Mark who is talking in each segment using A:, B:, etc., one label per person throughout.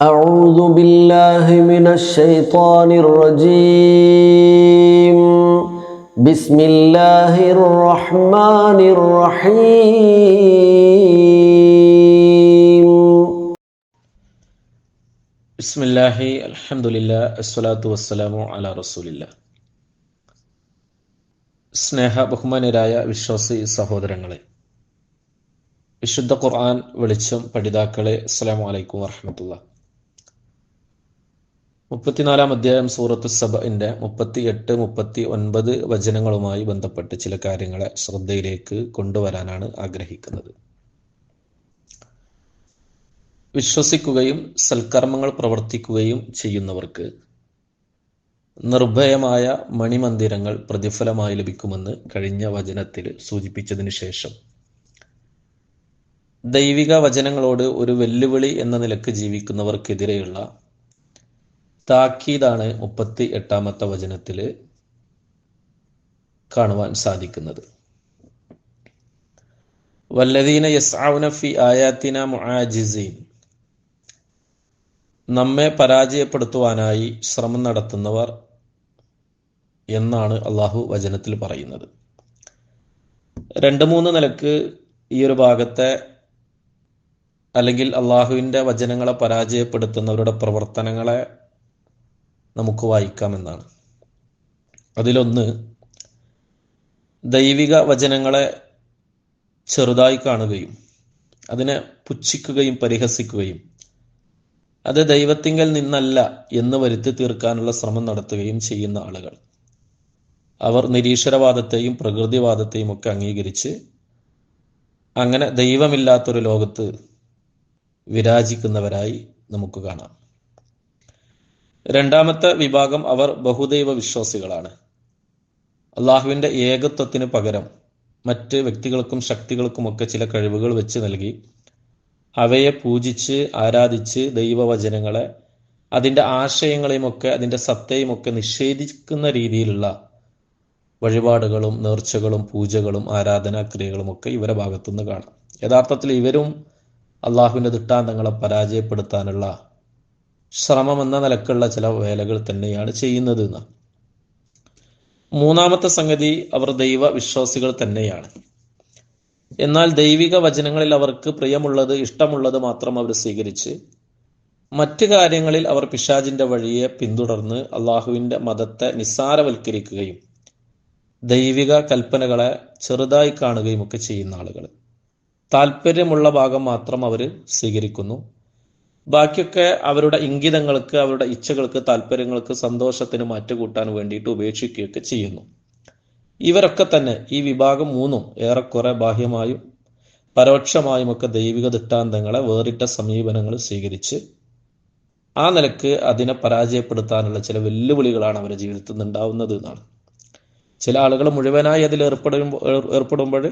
A: أعوذ بالله من الشيطان الرجيم بسم الله الرحمن الرحيم
B: ബിസ്മില്ലാഹി അൽഹംദുലില്ലാ അസ്സലാത്തു വസ്സലാമു അലാ റസൂലില്ല സ്നേഹ ബഹുമാനരായ വിശ്വാസി സഹോദരങ്ങളെ വിശുദ്ധ ഖുർആൻ വെളിച്ചം പഠിതാക്കളെ അസ്സലാമു അലൈക്കും വറഹമത്തുള്ള മുപ്പത്തിനാലാം അധ്യായം സൂറത്ത് സബഇന്റെ മുപ്പത്തി എട്ട് മുപ്പത്തി ഒൻപത് വചനങ്ങളുമായി ബന്ധപ്പെട്ട് ചില കാര്യങ്ങളെ ശ്രദ്ധയിലേക്ക് കൊണ്ടുവരാനാണ് ആഗ്രഹിക്കുന്നത്. വിശ്വസിക്കുകയും സൽക്കർമ്മങ്ങൾ പ്രവർത്തിക്കുകയും ചെയ്യുന്നവർക്ക് നിർഭയമായ മണിമന്ദിരങ്ങൾ പ്രതിഫലമായി ലഭിക്കുമെന്ന് കഴിഞ്ഞ വചനത്തിൽ സൂചിപ്പിച്ചതിന് ശേഷം ദൈവിക വചനങ്ങളോട് ഒരു വെല്ലുവിളി എന്ന നിലയ്ക്ക് ജീവിക്കുന്നവർക്കെതിരെയുള്ള താക്കീതാണ് മുപ്പത്തി എട്ടാമത്തെ വചനത്തിൽ കാണുവാൻ സാധിക്കുന്നത്. വല്ലദീന യസ്ഔന ഫി ആയാത്തിന മുആജിസീൻ. നമ്മെ പരാജയപ്പെടുത്തുവാനായി ശ്രമം നടത്തുന്നവർ എന്നാണ് അള്ളാഹു വചനത്തിൽ പറയുന്നത്. രണ്ട് മൂന്ന് നിലയ്ക്ക് ഈ ഒരു ഭാഗത്തെ അല്ലെങ്കിൽ അള്ളാഹുവിന്റെ വചനങ്ങളെ പരാജയപ്പെടുത്തുന്നവരുടെ പ്രവർത്തനങ്ങളെ നമുക്ക് വായിക്കാമെന്നാണ്. അതിലൊന്ന് ദൈവിക വചനങ്ങളെ ചെറുതായി കാണുകയും അതിനെ പുച്ഛിക്കുകയും പരിഹസിക്കുകയും അത് ദൈവത്തിങ്കൽ നിന്നല്ല എന്ന് വരുത്തി തീർക്കാനുള്ള ശ്രമം നടത്തുകയും ചെയ്യുന്ന ആളുകൾ. അവർ നിരീശ്വരവാദത്തെയും പ്രകൃതിവാദത്തെയും ഒക്കെ അംഗീകരിച്ച് അങ്ങനെ ദൈവമില്ലാത്തൊരു ലോകത്ത് വിരാജിക്കുന്നവരായി നമുക്ക് കാണാം. രണ്ടാമത്തെ വിഭാഗം അവർ ബഹുദൈവ വിശ്വാസികളാണ്. അള്ളാഹുവിന്റെ ഏകത്വത്തിന് പകരം മറ്റ് വ്യക്തികൾക്കും ശക്തികൾക്കുമൊക്കെ ചില കഴിവുകൾ വെച്ച് നൽകി അവയെ പൂജിച്ച് ആരാധിച്ച് ദൈവവചനങ്ങളെ അതിന്റെ ആശയങ്ങളെയുമൊക്കെ അതിന്റെ സത്തയുമൊക്കെ നിഷേധിക്കുന്ന രീതിയിലുള്ള വഴിപാടുകളും നേർച്ചകളും പൂജകളും ആരാധനാക്രിയകളും ഒക്കെ ഇവരെ ഭാഗത്തുനിന്ന് കാണാം. യഥാർത്ഥത്തിൽ ഇവരും അള്ളാഹുവിന്റെ ദൃഷ്ടാന്തങ്ങളെ പരാജയപ്പെടുത്താനുള്ള ശ്രമം എന്ന നിലക്കുള്ള ചില വേലകൾ തന്നെയാണ് ചെയ്യുന്നത് എന്ന്. മൂന്നാമത്തെ സംഗതി അവർ ദൈവ വിശ്വാസികൾ തന്നെയാണ്. എന്നാൽ ദൈവിക വചനങ്ങളിൽ അവർക്ക് പ്രിയമുള്ളത് ഇഷ്ടമുള്ളത് മാത്രം അവർ സ്വീകരിച്ച് മറ്റു കാര്യങ്ങളിൽ അവർ പിശാജിന്റെ വഴിയെ പിന്തുടർന്ന് അള്ളാഹുവിന്റെ മതത്തെ നിസ്സാരവൽക്കരിക്കുകയും ദൈവിക കൽപ്പനകളെ ചെറുതായി കാണുകയും ഒക്കെ ചെയ്യുന്ന ആളുകൾ. താല്പര്യമുള്ള ഭാഗം മാത്രം അവർ സ്വീകരിക്കുന്നു. ബാക്കിയൊക്കെ അവരുടെ ഇംഗിതങ്ങൾക്ക് അവരുടെ ഇച്ഛകൾക്ക് താല്പര്യങ്ങൾക്ക് സന്തോഷത്തിന് മാറ്റുകൂട്ടാൻ വേണ്ടിയിട്ട് ഉപേക്ഷിക്കുകയൊക്കെ ചെയ്യുന്നു. ഇവരൊക്കെ തന്നെ ഈ വിഭാഗം മൂന്നും ഏറെക്കുറെ ബാഹ്യമായും പരോക്ഷമായും ഒക്കെ ദൈവിക ദൃഷ്ടാന്തങ്ങളെ വേറിട്ട സമീപനങ്ങൾ സ്വീകരിച്ച് ആ നിലയ്ക്ക് അതിനെ പരാജയപ്പെടുത്താനുള്ള ചില വെല്ലുവിളികളാണ് അവരുടെ ജീവിതത്തിൽ നിന്ന് ഉണ്ടാവുന്നത് എന്നാണ്. ചില ആളുകൾ മുഴുവനായി അതിൽ ഏർപ്പെടുമ്പോൾ ഏർപ്പെടുമ്പോൾ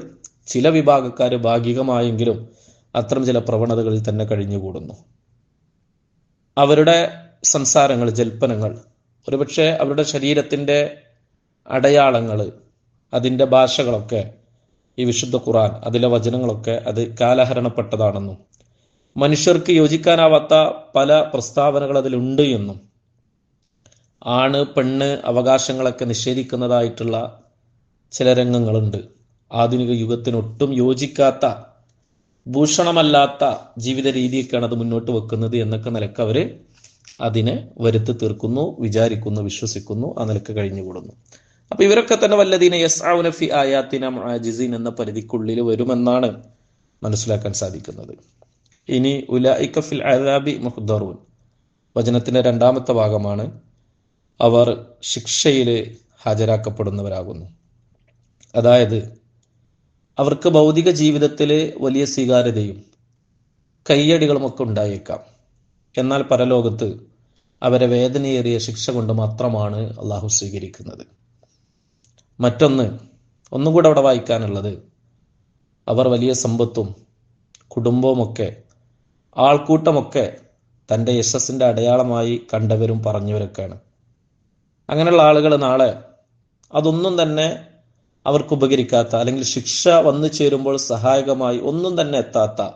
B: ചില വിഭാഗക്കാർ ഭാഗികമായെങ്കിലും അത്തരം ചില പ്രവണതകളിൽ തന്നെ കഴിഞ്ഞുകൂടുന്നു. അവരുടെ സംസാരങ്ങൾ ജൽപ്പനങ്ങൾ. ഒരുപക്ഷെ അവരുടെ ശരീരത്തിന്റെ അടയാളങ്ങൾ അതിന്റെ ഭാഷകളൊക്കെ ഈ വിശുദ്ധ ഖുറാൻ അതിലെ വചനങ്ങളൊക്കെ അത് കാലഹരണപ്പെട്ടതാണെന്നും മനുഷ്യർക്ക് യോജിക്കാനാവാത്ത പല പ്രസ്താവനകൾ അതിലുണ്ട് എന്നും ആണ് പെണ്ണ് അവകാശങ്ങളൊക്കെ നിഷേധിക്കുന്നതായിട്ടുള്ള ചില രംഗങ്ങളുണ്ട്. ആധുനിക യുഗത്തിനൊട്ടും യോജിക്കാത്ത ഭൂഷണമല്ലാത്ത ജീവിത രീതിയൊക്കെയാണ് അത് മുന്നോട്ട് വെക്കുന്നത് എന്നൊക്കെ നിലയ്ക്ക് അവർ അതിനെ വരുത്തി തീർക്കുന്നു വിചാരിക്കുന്നു വിശ്വസിക്കുന്നു ആ നിലയ്ക്ക് കഴിഞ്ഞുകൂടുന്നു. അപ്പൊ ഇവരൊക്കെ തന്നെ വല്ലതീന യസ് ഫി ആയാത്തിന ആജിസീൻ എന്ന പരിധിക്കുള്ളിൽ വരുമെന്നാണ് മനസ്സിലാക്കാൻ സാധിക്കുന്നത്. ഇനി ഉലൈക ഫിൽ അദാബി മുഹ്ദറൂൻ. വചനത്തിന്റെ രണ്ടാമത്തെ ഭാഗമാണ് അവർ ശിക്ഷയിൽ ഹാജരാക്കപ്പെടുന്നവരാകുന്നു. അതായത് അവർക്ക് ഭൗതിക ജീവിതത്തിൽ വലിയ സ്വീകാര്യതയും കയ്യടികളുമൊക്കെ ഉണ്ടായേക്കാം. എന്നാൽ പരലോകത്ത് അവരെ വേദനയേറിയ ശിക്ഷ കൊണ്ട് മാത്രമാണ് അള്ളാഹു സ്വീകരിക്കുന്നത്. മറ്റൊന്ന് ഒന്നുകൂടെ അവിടെ വായിക്കാനുള്ളത് അവർ വലിയ സമ്പത്തും കുടുംബവുമൊക്കെ ആൾക്കൂട്ടമൊക്കെ തന്റെ യശസ്സിന്റെ അടയാളമായി കണ്ടവരും പറഞ്ഞവരൊക്കെയാണ്. അങ്ങനെയുള്ള ആളുകൾ നാളെ അതൊന്നും തന്നെ അവർക്ക് ഉപകരിക്കാത്ത അല്ലെങ്കിൽ ശിക്ഷ വന്നു ചേരുമ്പോൾ സഹായകമായി ഒന്നും തന്നെ എത്താത്ത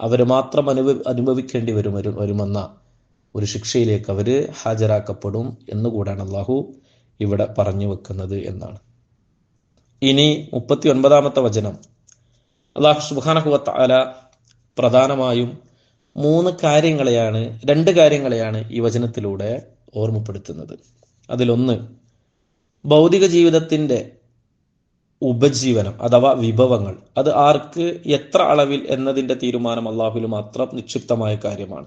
B: അവർ മാത്രം അനുഭവ അനുഭവിക്കേണ്ടി വരും വരും- വരുമെന്ന ഒരു ശിക്ഷയിലേക്ക് അവർ ഹാജരാക്കപ്പെടും എന്നുകൂടാണ് അള്ളാഹു ഇവിടെ പറഞ്ഞു വെക്കുന്നത് എന്നാണ്. ഇനി മുപ്പത്തി ഒൻപതാമത്തെ വചനം. അള്ളാഹു സുബാനഹുവത്ത അല പ്രധാനമായും മൂന്ന് കാര്യങ്ങളെയാണ് രണ്ട് കാര്യങ്ങളെയാണ് ഈ വചനത്തിലൂടെ ഓർമ്മപ്പെടുത്തുന്നത്. അതിലൊന്ന് ഭൗതിക ജീവിതത്തിന്റെ ഉപജീവനം അഥവാ വിഭവങ്ങൾ. അത് ആർക്ക് എത്ര അളവിൽ എന്നതിന്റെ തീരുമാനം അള്ളാഹുവിൽ മാത്രം നിക്ഷിപ്തമായ കാര്യമാണ്.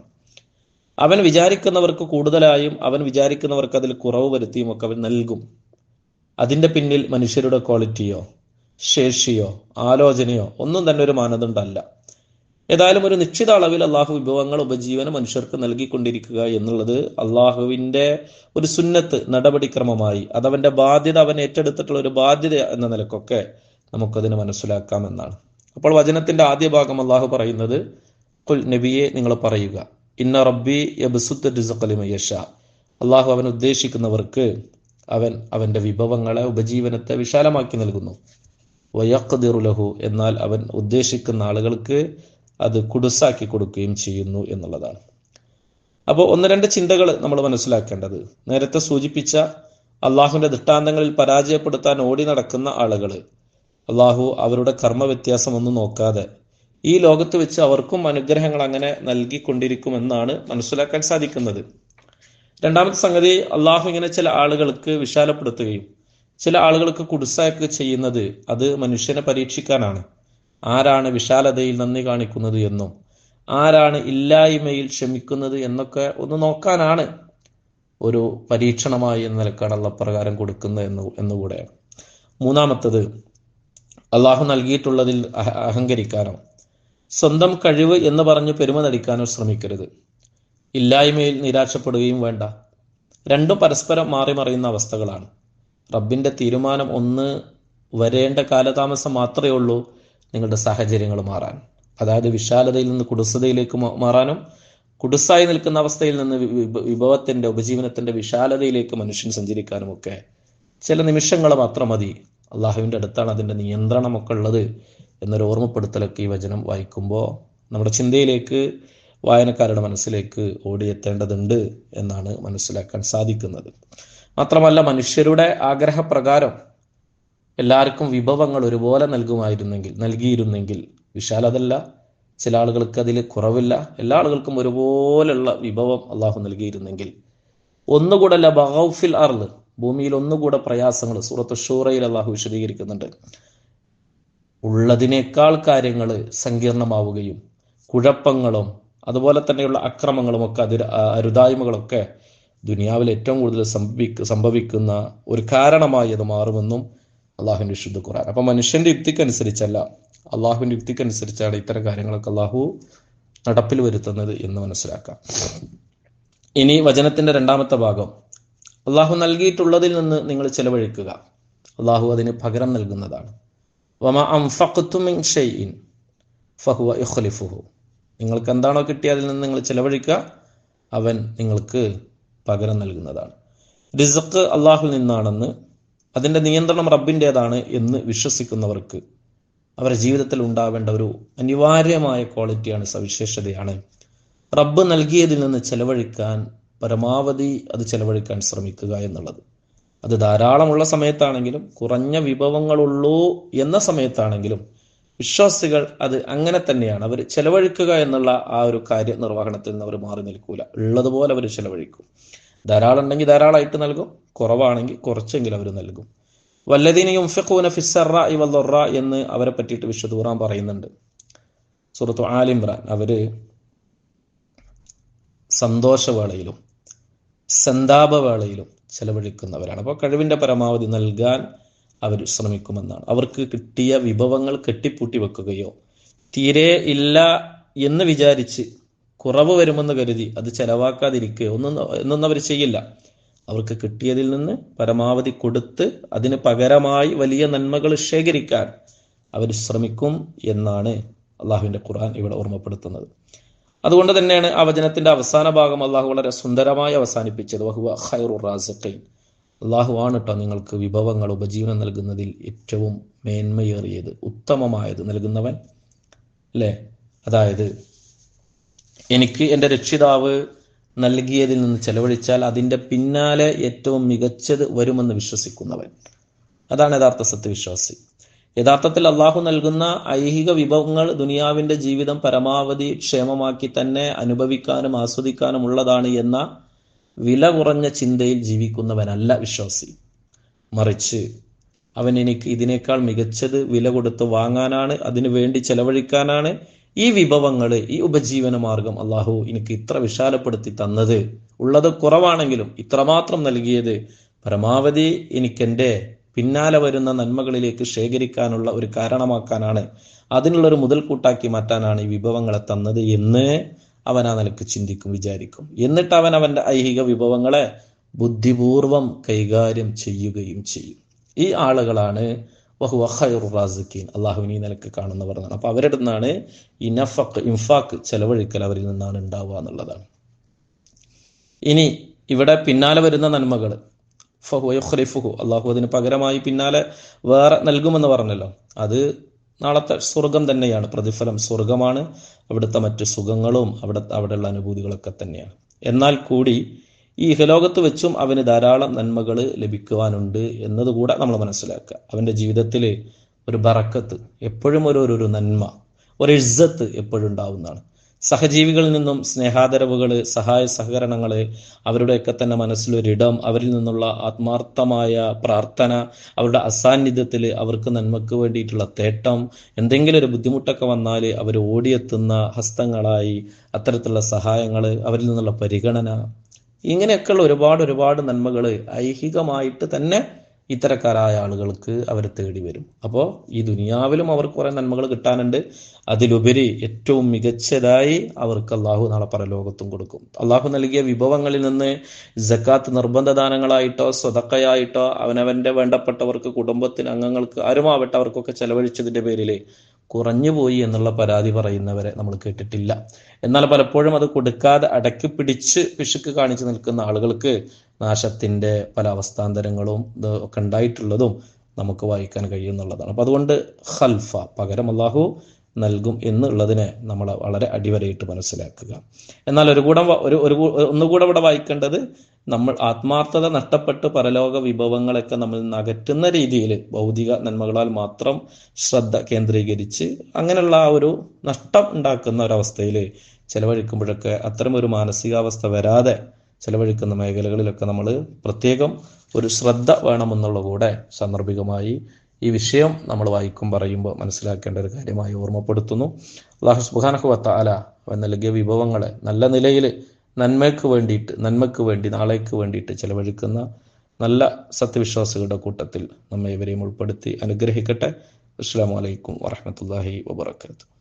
B: അവൻ വിചാരിക്കുന്നവർക്ക് കൂടുതലായും അവൻ വിചാരിക്കുന്നവർക്ക് അതിൽ കുറവ് വരുത്തിയും ഒക്കെ അവൻ നൽകും. അതിന്റെ പിന്നിൽ മനുഷ്യരുടെ ക്വാളിറ്റിയോ ശേഷിയോ ആലോചനയോ ഒന്നും തന്നെ ഒരു മാനദണ്ഡമല്ല. ഏതായാലും ഒരു നിശ്ചിത അളവിൽ അള്ളാഹു വിഭവങ്ങൾ ഉപജീവനം മനുഷ്യർക്ക് നൽകിക്കൊണ്ടിരിക്കുക എന്നുള്ളത് അള്ളാഹുവിന്റെ ഒരു സുന്നത്ത് നടപടിക്രമമായി. അതവന്റെ ബാധ്യത അവൻ ഏറ്റെടുത്തിട്ടുള്ള ഒരു ബാധ്യത എന്ന നിലക്കൊക്കെ നമുക്കതിനെ മനസ്സിലാക്കാം എന്നാണ് അപ്പോൾ വചനത്തിന്റെ ആദ്യ ഭാഗം അള്ളാഹു പറയുന്നത് കുൽ നബിയെ നിങ്ങൾ പറയുക. ഇന്ന റബ്ബി യബ്സുത്ത് റിസഖലിമയഷ അള്ളാഹു അവൻ ഉദ്ദേശിക്കുന്നവർക്ക് അവൻ അവന്റെ വിഭവങ്ങളെ ഉപജീവനത്തെ വിശാലമാക്കി നൽകുന്നു. വയഖ്ദിറുലഹു എന്നാൽ അവൻ ഉദ്ദേശിക്കുന്ന ആളുകൾക്ക് അത് കുടുസാക്കി കൊടുക്കുകയും ചെയ്യുന്നു എന്നുള്ളതാണ്. അപ്പോൾ ഒന്ന് രണ്ട് ചിന്തകൾ നമ്മൾ മനസ്സിലാക്കേണ്ടത്. നേരത്തെ സൂചിപ്പിച്ച അള്ളാഹുവിന്റെ ദൃഷ്ടാന്തങ്ങളിൽ പരാജയപ്പെടുത്താൻ ഓടി നടക്കുന്ന ആളുകൾ അള്ളാഹു അവരുടെ കർമ്മ വ്യത്യാസമൊന്നും നോക്കാതെ ഈ ലോകത്ത് വെച്ച് അവർക്കും അനുഗ്രഹങ്ങൾ അങ്ങനെ നൽകിക്കൊണ്ടിരിക്കുമെന്നാണ് മനസ്സിലാക്കാൻ സാധിക്കുന്നത്. രണ്ടാമത്തെ സംഗതി അള്ളാഹു ഇങ്ങനെ ചില ആളുകൾക്ക് വിശാലപ്പെടുത്തുകയും ചില ആളുകൾക്ക് കുടുസായൊക്കെ ചെയ്യുന്നത് അത് മനുഷ്യനെ പരീക്ഷിക്കാനാണ്. ആരാണ് വിശാലതയിൽ നന്ദി കാണിക്കുന്നത് എന്നും ആരാണ് ഇല്ലായ്മയിൽ ക്ഷമിക്കുന്നത് എന്നൊക്കെ ഒന്ന് നോക്കാനാണ് ഒരു പരീക്ഷണമായി എന്ന നിലക്കാണ് അള്ളപ്രകാരം കൊടുക്കുന്നത് എന്ന് എന്നുകൂടെയാണ്. മൂന്നാമത്തത് അള്ളാഹു നൽകിയിട്ടുള്ളതിൽ അഹ അഹങ്കരിക്കാനോ സ്വന്തം കഴിവ് എന്ന് പറഞ്ഞ് പെരുമ നടിക്കാനോ ശ്രമിക്കരുത്. ഇല്ലായ്മയിൽ നിരാശപ്പെടുകയും വേണ്ട. രണ്ടും പരസ്പരം മാറി മറിയുന്ന അവസ്ഥകളാണ്. റബ്ബിന്റെ തീരുമാനം ഒന്ന് വരേണ്ട കാലതാമസം മാത്രമേ ഉള്ളൂ നിങ്ങളുടെ സാഹചര്യങ്ങൾ മാറാൻ. അതായത് വിശാലതയിൽ നിന്ന് കുടുസതയിലേക്ക് മാറാനും കുടുസായി നിൽക്കുന്ന അവസ്ഥയിൽ നിന്ന് വിഭവത്തിന്റെ ഉപജീവനത്തിന്റെ വിശാലതയിലേക്ക് മനുഷ്യൻ സഞ്ചരിക്കാനും ഒക്കെ ചില നിമിഷങ്ങൾ മാത്രം മതി. അള്ളാഹുവിന്റെ അടുത്താണ് അതിന്റെ നിയന്ത്രണമൊക്കെ ഉള്ളത് എന്നൊരു ഓർമ്മപ്പെടുത്തലൊക്കെ ഈ വചനം വായിക്കുമ്പോൾ നമ്മുടെ ചിന്തയിലേക്ക് വായനക്കാരുടെ മനസ്സിലേക്ക് ഓടിയെത്തേണ്ടതുണ്ട് എന്നാണ് മനസ്സിലാക്കാൻ സാധിക്കുന്നത്. മാത്രമല്ല മനുഷ്യരുടെ ആഗ്രഹപ്രകാരം എല്ലാവർക്കും വിഭവങ്ങൾ ഒരുപോലെ നൽകുമായിരുന്നെങ്കിൽ നൽകിയിരുന്നെങ്കിൽ വിശാലതല്ല ചില ആളുകൾക്ക് അതിൽ കുറവില്ല. എല്ലാ ആളുകൾക്കും ഒരുപോലെയുള്ള വിഭവം അള്ളാഹു നൽകിയിരുന്നെങ്കിൽ. ഒന്നുകൂടെ ബഹൌഫിൽ അർൾ ഭൂമിയിൽ ഒന്നുകൂടെ പ്രയാസങ്ങൾ സൂറത്ത് ഷൂറയിൽ അള്ളാഹു വിശദീകരിക്കുന്നുണ്ട്. ഉള്ളതിനേക്കാൾ കാര്യങ്ങൾ സങ്കീർണമാവുകയും കുഴപ്പങ്ങളും അതുപോലെ തന്നെയുള്ള അക്രമങ്ങളും ഒക്കെ അതിർ അരുതായ്മകളൊക്കെ ദുനിയാവിൽ ഏറ്റവും കൂടുതൽ സംഭവിക്ക സംഭവിക്കുന്ന ഒരു കാരണമായി അത് മാറുമെന്നും അള്ളാഹുവിന്റെ വിശുദ്ധ ഖുറാൻ അപ്പം മനുഷ്യന്റെ യുക്തിക്കനുസരിച്ചല്ല അള്ളാഹുവിന്റെ യുക്തിക്കനുസരിച്ചാണ് ഇത്തരം കാര്യങ്ങളൊക്കെ അള്ളാഹു നടപ്പിൽ വരുത്തുന്നത് എന്ന് മനസ്സിലാക്കാം. ഇനി വചനത്തിന്റെ രണ്ടാമത്തെ ഭാഗം. അള്ളാഹു നൽകിയിട്ടുള്ളതിൽ നിന്ന് നിങ്ങൾ ചെലവഴിക്കുക. അള്ളാഹു അതിന് പകരം നൽകുന്നതാണ്. വമ ഫഹുവ ഇഖ്ലിഫുഹു നിങ്ങൾക്ക് എന്താണോ കിട്ടിയ അതിൽ നിന്ന് നിങ്ങൾ ചെലവഴിക്കുക അവൻ നിങ്ങൾക്ക് പകരം നൽകുന്നതാണ്. റിസക്ക് അള്ളാഹുൽ നിന്നാണെന്ന് അതിന്റെ നിയന്ത്രണം റബ്ബിന്റേതാണ് എന്ന് വിശ്വസിക്കുന്നവർക്ക് അവരുടെ ജീവിതത്തിൽ ഉണ്ടാവേണ്ട ഒരു അനിവാര്യമായ ക്വാളിറ്റിയാണ് സവിശേഷതയാണ്. റബ്ബ് നൽകിയതിൽ നിന്ന് ചെലവഴിക്കാൻ പരമാവധി അത് ചെലവഴിക്കാൻ ശ്രമിക്കുക എന്നുള്ളത്. അത് ധാരാളമുള്ള സമയത്താണെങ്കിലും കുറഞ്ഞ വിഭവങ്ങളുള്ളൂ എന്ന സമയത്താണെങ്കിലും വിശ്വാസികൾ അത് അങ്ങനെ തന്നെയാണ്. അവർ ചെലവഴിക്കുക എന്നുള്ള ആ ഒരു കാര്യ നിർവഹണത്തിൽ നിന്ന് അവർ മാറി നിൽക്കൂല. ഉള്ളതുപോലെ അവർ ചെലവഴിക്കും. ധാരാളം ഉണ്ടെങ്കിൽ ധാരാളമായിട്ട് നൽകും. കുറവാണെങ്കിൽ കുറച്ചെങ്കിലും അവർ നൽകും. വല്ലതീന യുംഫിഖൂന ഫിസ്സറ ഇവല്ലൊറ എന്ന് അവരെ പറ്റിയിട്ട് ഖുർആൻ പറയുന്നുണ്ട്. സുഹൃത്തു ആലിമ്രാൻ അവർ സന്തോഷവേളയിലും സന്താപവേളയിലും ചെലവഴിക്കുന്നവരാണ്. അപ്പോൾ കഴിവിന്റെ പരമാവധി നൽകാൻ അവർ ശ്രമിക്കുമെന്നാണ്. അവർക്ക് കിട്ടിയ വിഭവങ്ങൾ കെട്ടിപ്പൂട്ടി വെക്കുകയോ തീരെ ഇല്ല എന്ന് വിചാരിച്ച് കുറവ് വരുമെന്ന് കരുതി അത് ചെലവാക്കാതിരിക്കുക ഒന്നും എന്നൊന്നും അവർ ചെയ്യില്ല. അവർക്ക് കിട്ടിയതിൽ നിന്ന് പരമാവധി കൊടുത്ത് അതിന് പകരമായി വലിയ നന്മകൾ ശേഖരിക്കാൻ അവർ ശ്രമിക്കും എന്നാണ് അള്ളാഹുവിന്റെ ഖുർആൻ ഇവിടെ ഓർമ്മപ്പെടുത്തുന്നത്. അതുകൊണ്ട് തന്നെയാണ് ആ വചനത്തിന്റെ അവസാന ഭാഗം അള്ളാഹു വളരെ സുന്ദരമായി അവസാനിപ്പിച്ചത്. വഹുവ ഖൈറു റാസിഖീൻ. അള്ളാഹു ആണ് കേട്ടോ നിങ്ങൾക്ക് വിഭവങ്ങൾ ഉപജീവനം നൽകുന്നതിൽ ഏറ്റവും മേന്മയേറിയത് ഉത്തമമായത് നൽകുന്നവൻ അല്ലേ? അതായത് എനിക്ക് എന്റെ രക്ഷിതാവ് നൽകിയതിൽ നിന്ന് ചെലവഴിച്ചാൽ അതിന്റെ പിന്നാലെ ഏറ്റവും മികച്ചത് വരുമെന്ന് വിശ്വസിക്കുന്നവൻ. അതാണ് യഥാർത്ഥ സത്യവിശ്വാസി. യഥാർത്ഥത്തിൽ അള്ളാഹു നൽകുന്ന ഐഹിക വിഭവങ്ങൾ ദുനിയാവിന്റെ ജീവിതം പരമാവധി ക്ഷേമമാക്കി തന്നെ അനുഭവിക്കാനും ആസ്വദിക്കാനും ഉള്ളതാണ് എന്ന വില കുറഞ്ഞ ചിന്തയിൽ ജീവിക്കുന്നവനല്ല വിശ്വാസി. മറിച്ച് അവൻ എനിക്ക് ഇതിനേക്കാൾ മികച്ചത് വില കൊടുത്ത് വാങ്ങാനാണ് അതിനു വേണ്ടി ചെലവഴിക്കാനാണ് ഈ വിഭവങ്ങൾ ഈ ഉപജീവന മാർഗം അള്ളാഹു എനിക്ക് ഇത്ര വിശാലപ്പെടുത്തി തന്നത്. ഉള്ളത് കുറവാണെങ്കിലും ഇത്രമാത്രം നൽകിയത് പരമാവധി എനിക്കെന്റെ പിന്നാലെ വരുന്ന നന്മകളിലേക്ക് ശേഖരിക്കാനുള്ള ഒരു കാരണമാക്കാനാണ്. അതിനുള്ള ഒരു മുതൽക്കൂട്ടാക്കി മാറ്റാനാണ് ഈ വിഭവങ്ങളെ തന്നത് എന്ന് അവൻ ആ നിലയ്ക്ക് ചിന്തിക്കും വിചാരിക്കും. എന്നിട്ട് അവൻ അവന്റെ ഐഹിക വിഭവങ്ങളെ ബുദ്ധിപൂർവം കൈകാര്യം ചെയ്യുകയും ചെയ്യും. ഈ ആളുകളാണ് വഹുവ റാസിഖീൻ. അള്ളാഹുവിനെ ഈ നിലയ്ക്ക് കാണുന്നവർ എന്നാണ്. അപ്പൊ അവരുടെ നിന്നാണ് ഈ നഫക്ക് ചെലവഴിക്കൽ അവരിൽ നിന്നാണ് ഉണ്ടാവുക എന്നുള്ളതാണ്. ഇനി ഇവിടെ പിന്നാലെ വരുന്ന നന്മകൾ അള്ളാഹു അതിന് പകരമായി പിന്നാലെ വേറെ നൽകുമെന്ന് പറഞ്ഞല്ലോ. അത് നാളത്തെ സ്വർഗം തന്നെയാണ്. പ്രതിഫലം സ്വർഗമാണ്. അവിടുത്തെ മറ്റു സുഖങ്ങളും അവിടെ അവിടെയുള്ള അനുഭൂതികളൊക്കെ തന്നെയാണ്. എന്നാൽ കൂടി ഈ ഇഹലോകത്ത് വെച്ചും അവന് ധാരാളം നന്മകൾ ലഭിക്കുവാനുണ്ട് എന്നതുകൂടെ നമ്മൾ മനസ്സിലാക്കുക. അവന്റെ ജീവിതത്തിൽ ഒരു ബറക്കത്ത് എപ്പോഴും ഒരു ഒരു നന്മ ഒരു ഇസ്സത്ത് എപ്പോഴും ഉണ്ടാവുന്നതാണ്. സഹജീവികളിൽ നിന്നും സ്നേഹാദരവുകൾ സഹായ സഹകരണങ്ങൾ അവരുടെയൊക്കെ തന്നെ മനസ്സിലൊരിടം അവരിൽ നിന്നുള്ള ആത്മാർത്ഥമായ പ്രാർത്ഥന അവരുടെ അസാന്നിധ്യത്തിൽ അവർക്ക് നന്മക്ക് വേണ്ടിയിട്ടുള്ള തേട്ടം എന്തെങ്കിലും ഒരു ബുദ്ധിമുട്ടൊക്കെ വന്നാൽ അവർ ഓടിയെത്തുന്ന ഹസ്തങ്ങളായി അത്തരത്തിലുള്ള സഹായങ്ങൾ അവരിൽ നിന്നുള്ള പരിഗണന ഇങ്ങനെയൊക്കെയുള്ള ഒരുപാട് ഒരുപാട് നന്മകൾ ഐഹികമായിട്ട് തന്നെ ഇത്തരക്കാരായ ആളുകൾക്ക് അവർ തേടി വരും. അപ്പോൾ ഈ ദുനിയാവിലും അവർക്ക് കുറെ നന്മകൾ കിട്ടാനുണ്ട്. അതിലുപരി ഏറ്റവും മികച്ചതായി അവർക്ക് അള്ളാഹു നാളെ പരലോകത്തും കൊടുക്കും. അള്ളാഹു നൽകിയ വിഭവങ്ങളിൽ നിന്ന് ജക്കാത്ത് നിർബന്ധ ദാനങ്ങളായിട്ടോ സ്വതക്കയായിട്ടോ അവനവന്റെ വേണ്ടപ്പെട്ടവർക്ക് കുടുംബത്തിന് അംഗങ്ങൾക്ക് ആരുമാവട്ടെ അവർക്കൊക്കെ ചെലവഴിച്ചതിന്റെ പേരിൽ കുറഞ്ഞുപോയി എന്നുള്ള പരാതി പറയുന്നവരെ നമ്മൾ കേട്ടിട്ടില്ല. എന്നാൽ പലപ്പോഴും അത് കൊടുക്കാതെ അടക്കി പിടിച്ച് പിശുക്ക് കാണിച്ചു നിൽക്കുന്ന ആളുകൾക്ക് നാശത്തിന്റെ പല അവസ്ഥാന്തരങ്ങളും ഒക്കെ ഉണ്ടായിട്ടുള്ളതും നമുക്ക് വായിക്കാൻ കഴിയുന്നുള്ളതാണ് അപ്പൊ അതുകൊണ്ട് ഹൽഫ പകരം അള്ളാഹു നൽകും എന്നുള്ളതിനെ നമ്മൾ വളരെ അടിവരയിട്ട് മനസ്സിലാക്കുക. എന്നാൽ ഒരു കൂടം ഒരു ഒരു ഒന്നുകൂടെ ഇവിടെ വായിക്കേണ്ടത് നമ്മൾ ആത്മാർത്ഥത നഷ്ടപ്പെട്ട് പരലോക വിഭവങ്ങളൊക്കെ നമ്മൾ നകറ്റുന്ന രീതിയിൽ ഭൗതിക നന്മകളാൽ മാത്രം ശ്രദ്ധ കേന്ദ്രീകരിച്ച് അങ്ങനെയുള്ള ആ ഒരു നഷ്ടം ഉണ്ടാക്കുന്ന ഒരവസ്ഥയിൽ ചിലവഴിക്കുമ്പോഴൊക്കെ അത്തരം ഒരു മാനസികാവസ്ഥ വരാതെ ചിലവഴിക്കുന്ന മേഖലകളിലൊക്കെ നമ്മൾ പ്രത്യേകം ഒരു ശ്രദ്ധ വേണമെന്നുള്ള കൂടെ സാന്ദർഭികമായി ഈ വിഷയം നമ്മൾ വായിക്കും പറയുമ്പോൾ മനസ്സിലാക്കേണ്ട ഒരു കാര്യമായി ഓർമ്മപ്പെടുത്തുന്നു. അള്ളാഹു സുബാനഹുവത്ത അല അവൻ നൽകിയ വിഭവങ്ങളെ നല്ല നിലയിൽ നന്മയ്ക്ക് വേണ്ടിയിട്ട് നന്മയ്ക്ക് വേണ്ടി നാളേക്ക് വേണ്ടിയിട്ട് ചെലവഴിക്കുന്ന നല്ല സത്യവിശ്വാസികളുടെ കൂട്ടത്തിൽ നമ്മെ ഇവരെയും ഉൾപ്പെടുത്തി അനുഗ്രഹിക്കട്ടെ. അസ്സാം വലൈക്കും വാഹമത്തല്ലാഹി വാബർക്കാത്തു